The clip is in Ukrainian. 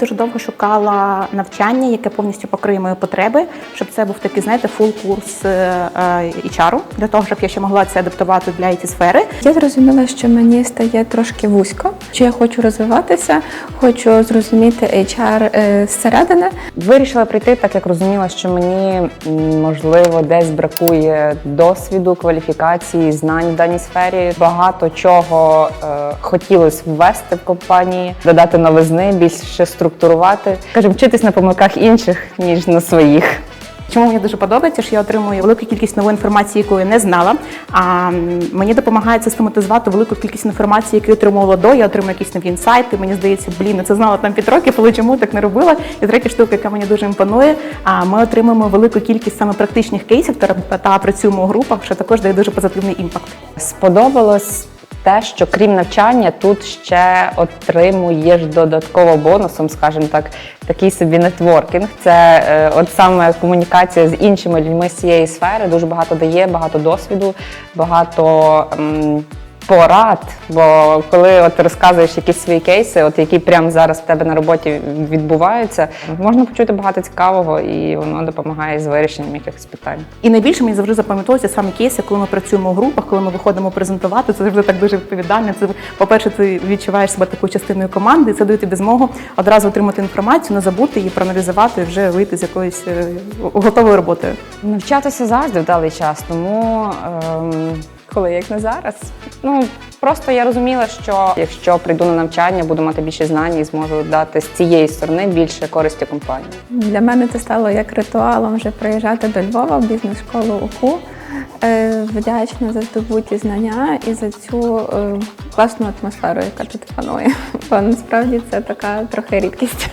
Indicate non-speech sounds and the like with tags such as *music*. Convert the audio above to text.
Дуже довго шукала навчання, яке повністю покриє мої потреби, щоб це був такий, знаєте, фул курс е, е, HR, для того, щоб я ще могла це адаптувати для it сфери. Я зрозуміла, що мені стає трошки вузько, що я хочу розвиватися, хочу зрозуміти HR е, зсередини. Вирішила прийти, так як розуміла, що мені можливо десь бракує досвіду, кваліфікації, знань в даній сфері. Багато чого е, хотілося ввести в компанії, додати новизни, більше структурувати, скажімо, вчитись на помилках інших ніж на своїх. Чому мені дуже подобається, що я отримую велику кількість нової інформації, яку я не знала. А мені допомагає систематизувати велику кількість інформації, яку я отримувала до. Я отримую якісь нові інсайти. Мені здається, блін, я це знала там 5 років, але чому так не робила? І третя штука, яка мені дуже імпонує. А ми отримуємо велику кількість саме практичних кейсів та, та працюємо у групах, що також дає дуже позитивний імпакт. Сподобалось те, що крім навчання, тут ще отримуєш додатково бонусом, скажімо так, такий собі нетворкінг. Це е, от саме комунікація з іншими людьми з цієї сфери дуже багато дає, багато досвіду, багато. м, Порад, бо коли от розказуєш якісь свої кейси, от які прямо зараз в тебе на роботі відбуваються, можна почути багато цікавого, і воно допомагає з вирішенням якихось питань. І найбільше мені завжди запам'ятовується саме кейси, коли ми працюємо у групах, коли ми виходимо презентувати. Це завжди так дуже відповідально. Це по-перше, ти відчуваєш себе такою частиною команди. і Це дає тобі змогу одразу отримати інформацію, не забути її, проаналізувати і вже вийти з якоюсь е, готовою роботою. Навчатися завжди вдалий час, тому ем, коли як не зараз. Ну просто я розуміла, що якщо прийду на навчання, буду мати більше знань і зможу дати з цієї сторони більше користі компанії. Для мене це стало як ритуалом вже приїжджати до Львова в бізнес-школу УКУ. Е, Вдячна за здобуті знання і за цю е, класну атмосферу, яка тут панує. *laughs* Бо насправді це така трохи рідкість.